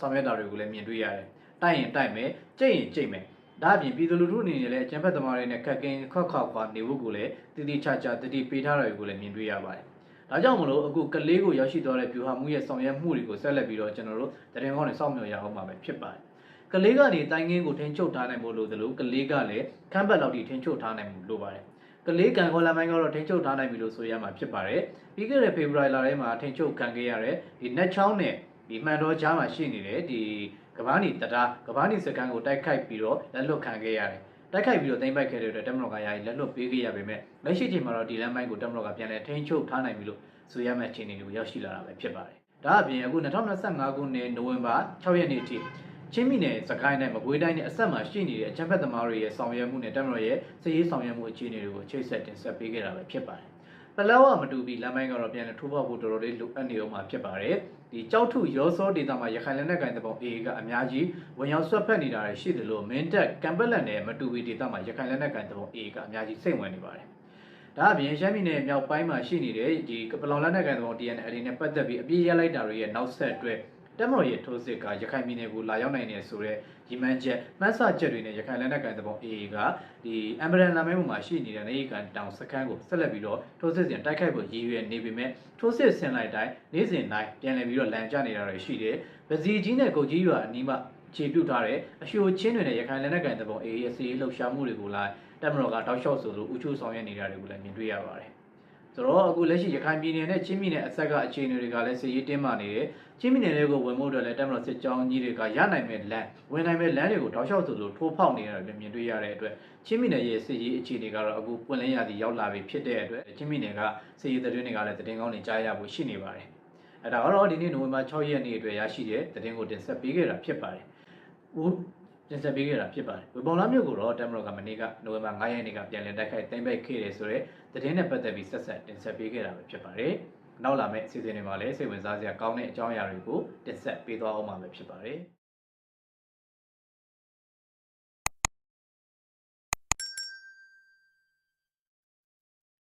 ဆောင်ရွက်တာတွေကိုလည်းမြင်တွေ့ရတယ်။တိုက်ရင်တိုက်မယ်ကြိတ်ရင်ကြိတ်မယ်။ဒါအပြင်ပြည်သူလူထုအနေနဲ့လည်းအကြံဖက်သမားတွေနဲ့ခက်ကင်းခွက်ခွက်ခွာနေဖို့ကိုလည်းတည်တည်ချာချာတတိပေးထားတာတွေကိုလည်းမြင်တွေ့ရပါတယ်။ဒါကြောင့်မလို့အခုကလေးကိုရောက်ရှိသွားတဲ့ဗျူဟာမှုရဲ့ဆောင်ရွက်မှုတွေကိုဆက်လက်ပြီးတော့ကျွန်တော်တို့တရင်ကောင်းနဲ့စောင့်မျှော်ရအောင်ပါပဲဖြစ်ပါတယ်။ကလေးကနေတိုင်းငင်းကိုထင်းချုပ်ထားနိုင်ဖို့လိုသလိုကလေးကလည်းခမ်းဘက်လောက်ထိထင်းချုပ်ထားနိုင်မှုလိုပါတယ်။ကလေးကန်ခေါ်လာမိုင်းကတော့ထင်းချုပ်ထားနိုင်ပြီလို့ဆိုရမှာဖြစ်ပါတယ်။ပြီးခဲ့တဲ့ဖေဖော်ဝါရီလထဲမှာထင်းချုပ်ခံခဲ့ရတဲ့ဒီနက်ချောင်းနဲ့ ဒီမှန်တော်ကြားမှာရှိနေတဲ့ဒီကဘာနီတတာကဘာနီစကန်ကိုတိုက်ခိုက်ပြီးတော့လက်လွတ်ခံခဲ့ရတယ်။တိုက်ခိုက်ပြီးတော့တင်ပိုက်ခဲ့တဲ့အတွက်တမန်တော်ကယာယီလက်လွတ်ပေးခဲ့ရပေမဲ့လက်ရှိချိန်မှာတော့ဒီလမ်းမိုင်းကိုတမန်တော်ကပြန်လည်ထင်းချုပ်ထားနိုင်ပြီလို့ဆိုရမယ့်အခြေအနေတွေကိုရောက်ရှိလာတာပဲဖြစ်ပါတယ်။ဒါအပြင်အခု2025ခုနှစ်နိုဝင်ဘာ6ရက်နေ့အထိချင်းမီနယ်စကိုင်းနဲ့မကွေးတိုင်းနဲ့အဆက်မှာရှိနေတဲ့အချမ်းဖက်သမားတွေရဲ့ဆောင်ရွက်မှုနဲ့တမန်တော်ရဲ့စည်ရေးဆောင်ရွက်မှုအခြေအနေတွေကိုချိတ်ဆက်တင်ဆက်ပေးခဲ့တာပဲဖြစ်ပါတယ်။ ပလောဝမတူပြီးလမ်းမိုင်းကတော့ပြန်လည်ထိုးဖောက်ဖို့တော်တော်လေးလိုအပ်နေအောင်မှာဖြစ်ပါတယ်။ဒီကြောက်ထုရောစောဒေတာမှာရခိုင်လက်နက်ကိုင်တပ်ပေါင်း AA ကအများကြီးဝင်ရောက်ဆွတ်ဖက်နေတာတွေရှိတယ်လို့မင်းတက်ကမ်ပလက်နဲ့မတူဘီဒေတာမှာရခိုင်လက်နက်ကိုင်တပ်ပေါင်း AA ကအများကြီးစိတ်ဝင်နေပါတယ်။ဒါအပြင်ရှမ်းပြည်နယ်မြောက်ပိုင်းမှာရှိနေတဲ့ဒီပလောင်လက်နက်ကိုင်တပ်ပေါင်း TNL နဲ့ပတ်သက်ပြီးအပြည့်ရလိုက်တာတွေရဲ့နောက်ဆက်တွဲ တက်မတော်ရဲ့ထိုးစစ်ကရခိုင်ပြည်နယ်ကိုလာရောက်နိုင်တယ်ဆိုတော့ရီမန်းချက်မှတ်ဆချက်တွေနဲ့ရခိုင်လက်နက်ကိုင်တပ်ပေါင်း AA ကဒီအမ်ဘရန်လာမဲမှာရှိနေတဲ့နေကန်တောင်စခန်းကိုဆက်လက်ပြီးတော့ထိုးစစ်စဉ်တိုက်ခိုက်ဖို့ရည်ရွယ်နေပေမဲ့ထိုးစစ်ဆင်လိုက်တိုင်းနေ့စဉ်တိုင်းပြန်လည်ပြီးတော့လမ်းကျနေတာတွေရှိတယ်။ဗစီကြီးနဲ့ကုတ်ကြီးရွာအနီးမှာခြေပြုတ်ထားတဲ့အရှိုချင်းတွေနဲ့ရခိုင်လက်နက်ကိုင်တပ်ပေါင်း AA ရဲ့စီးလှုပ်ရှားမှုတွေကိုလာတက်မတော်ကတောက်လျှောက်ဆိုလိုဥချိုးဆောင်ရွက်နေတာတွေကိုလည်းမြင်တွေ့ရပါတယ်။ ဆိုတော့အခုလက်ရှိရခိုင်ပြည်နယ်နဲ့ချင်းပြည်နယ်အဆက်ကအခြေအနေတွေကလည်းစစ်ရေးတင်းမာနေတယ်။ချင်းပြည်နယ်တွေကိုဝင်မှုအတွက်လည်းတက်မတော်စစ်ကြောင်းကြီးတွေကရနိုင်မဲ့လမ်းဝင်နိုင်မဲ့လမ်းတွေကိုတောက်လျှောက်ဆိုလိုထိုးဖောက်နေတာတွေမြင်တွေ့ရတဲ့အတွက်ချင်းပြည်နယ်ရဲ့စစ်ရေးအခြေအနေကတော့အခုပွင့်လင်းရသည်ရောက်လာပြီဖြစ်တဲ့အတွက်ချင်းပြည်နယ်ကစစ်ရေးသတင်းတွေကလည်းသတင်းကောင်းတွေကြားရဖို့ရှိနေပါတယ်။အဲဒါကတော့ဒီနေ့နိုဝင်ဘာ6ရက်နေ့အတွက်ရရှိတဲ့သတင်းကိုတင်ဆက်ပေးခဲ့တာဖြစ်ပါတယ်။ ဟိုတင်ဆက်ပေးခဲ့တာဖြစ်ပါတယ်။ဝေပုံလာမြို့ကိုတော့တမတော်ကမနေ့ကနိုဝင်ဘာ9ရက်နေ့ကပြန်လည်တိုက်ခိုက်သိမ်းပိုက်ခဲ့တယ်ဆိုတော့သတင်းနဲ့ပတ်သက်ပြီးဆက်ဆက်တင်ဆက်ပေးခဲ့တာပဲဖြစ်ပါတယ်။နောက်လာမယ့်အစီအစဉ်တွေမှာလည်းစိတ်ဝင်စားစရာကောင်းတဲ့အကြောင်းအရာတွေကိုတင်ဆက်ပေးသွားအောင်မှာပဲဖြစ်ပါတယ်။